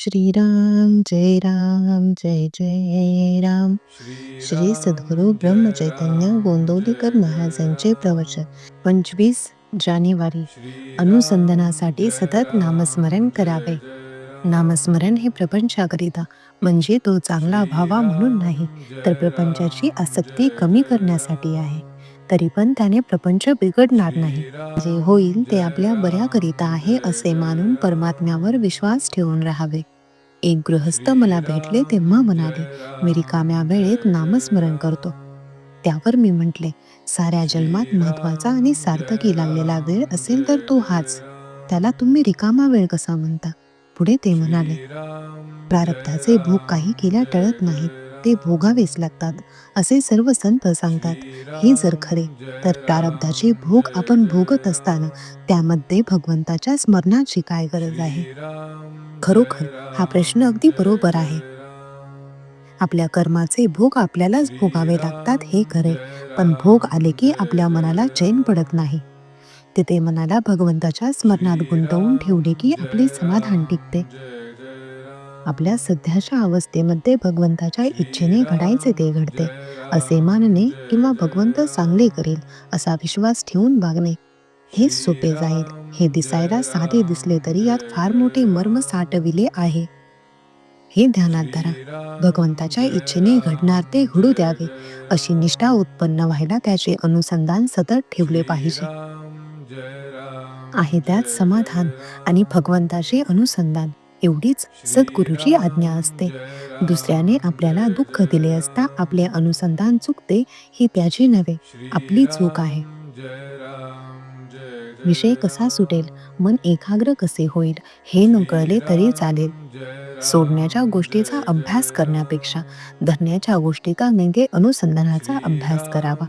श्रीराम जय राम जय जय राम. श्री सद्गुरू ब्रह्म चैतन्य गोंदवलीकर महाराजांचे प्रवचन. पंचवीस जानेवारी. अनुसंधानासाठी सतत नामस्मरण करावे. नामस्मरण हे प्रपंचाकरिता म्हणजे तो चांगला व्हावा म्हणून नाही तर प्रपंचाची आसक्ती कमी करण्यासाठी आहे. तरी पण त्याने प्रपंच बिघडणार नाही. जे होईल ते आपल्या बऱ्याकरिता आहे असे मानून परमात्म्यावर विश्वास ठेवून राहावे. एक गृहस्थ मला भेटले तेव्हा म्हणाले मी रिकाम्या वेळेत नामस्मरण करतो. त्यावर मी म्हटले साऱ्या जन्मात महत्त्वाचा आणि सार्थकी लागलेला वेळ असेल तर तो हाच. त्याला तुम्ही रिकामा वेळ कसा म्हणता? पुढे ते म्हणाले प्रारब्धाचे भोग काही केल्या टळत नाहीत. ते भोगावेच लागतात असे सर्व संत सांगतात. हे जर खरे तर प्रारब्धाचे भोग आपण भोगत असताना त्यामध्ये भगवंताच्या स्मरणाची काय गरज आहे? खरोखर हा प्रश्न अगदी बरोबर आहे. आपल्या कर्माचे भोग आपल्यालाच भोगावे लागतात हे खरे पण भोग आले की आपल्या मनाला चैन पडत नाही. तिथे मनाला भगवंताच्या स्मरणात गुंतवून ठेवले की आपले समाधान टिकते. आपल्या सध्याच्या अवस्थेमध्ये भगवंताच्या इच्छेने घडायचे ते घडते. असे मानणे किंवा भगवंत चांगले करेल असा विश्वास ठेवून वागणे हे सोपे जाईल. हे दिसायला साधे दिसले तरी यात फार मोठे मर्म साठविले आहे. हे ध्यानात धरा. भगवंताच्या इच्छेने घडणार ते घडू द्यावे. अशी निष्ठा उत्पन्न व्हायला त्याचे अनुसंधान सतत ठेवले पाहिजे. आहे त्यात समाधान आणि भगवंताचे अनुसंधान. एवढीच सद्गुरूची आज्ञा असते. दुसऱ्याने आपल्याला दुःख दिले असता आपले अनुसंधान चुकते ही त्याची नव्हे आपली चूक आहे. विषय कसा सुटेल? मन एकाग्र कसे होईल? हे न कळले तरी चालेल. सोडण्याच्या गोष्टीचा अभ्यास करण्यापेक्षा धरण्याच्या गोष्टीचा नेंगे अनुसंधानाचा अभ्यास करावा.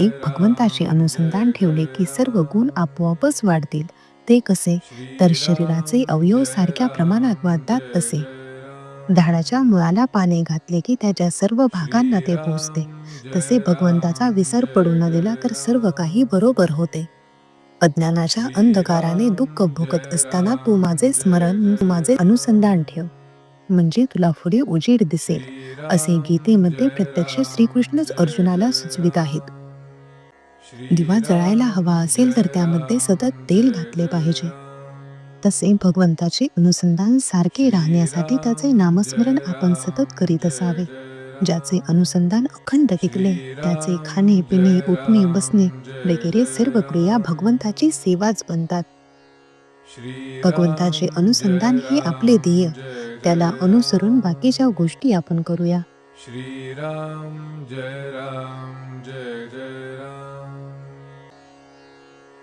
एक भगवंताशी अनुसंधान ठेवले की सर्व गुण आपोआपच वाढतील. ते कसे? तर शरीराचे अवयव सारख्या प्रमाणात वाढतात तसे. झाडाच्या मुळाला पाने घातले की त्याच्या सर्व भागांना ते पोचते तसे भगवंताचा विसर पडू न दिला तर सर्व काही बरोबर होते. अज्ञानाच्या अंधकाराने दुःख भोगत असताना तू माझे स्मरण तू माझे अनुसंधान ठेव. म्हणजे तुला पुढे उजेड दिसेल. असे गीतेमध्ये प्रत्यक्ष श्रीकृष्णच अर्जुनाला सुचवित आहेत. दिवा जळायला हवा असेल तर त्यामध्ये सतत तेल घातले पाहिजे. तसे भगवंताचे अनुसंधान सारखे राहण्यासाठी त्याचे नामस्मरण आपण सतत करीत असावे. ज्याचे अनुसंधान अखंड टिकले त्याचे खाणे पिणे उठणे बसणे वगैरे सर्व क्रिया भगवंताची सेवाच बनतात. भगवंताचे अनुसंधान हे आपले ध्येय. त्याला अनुसरून बाकीच्या गोष्टी आपण करूया. श्रीराम जय राम जय जय राम.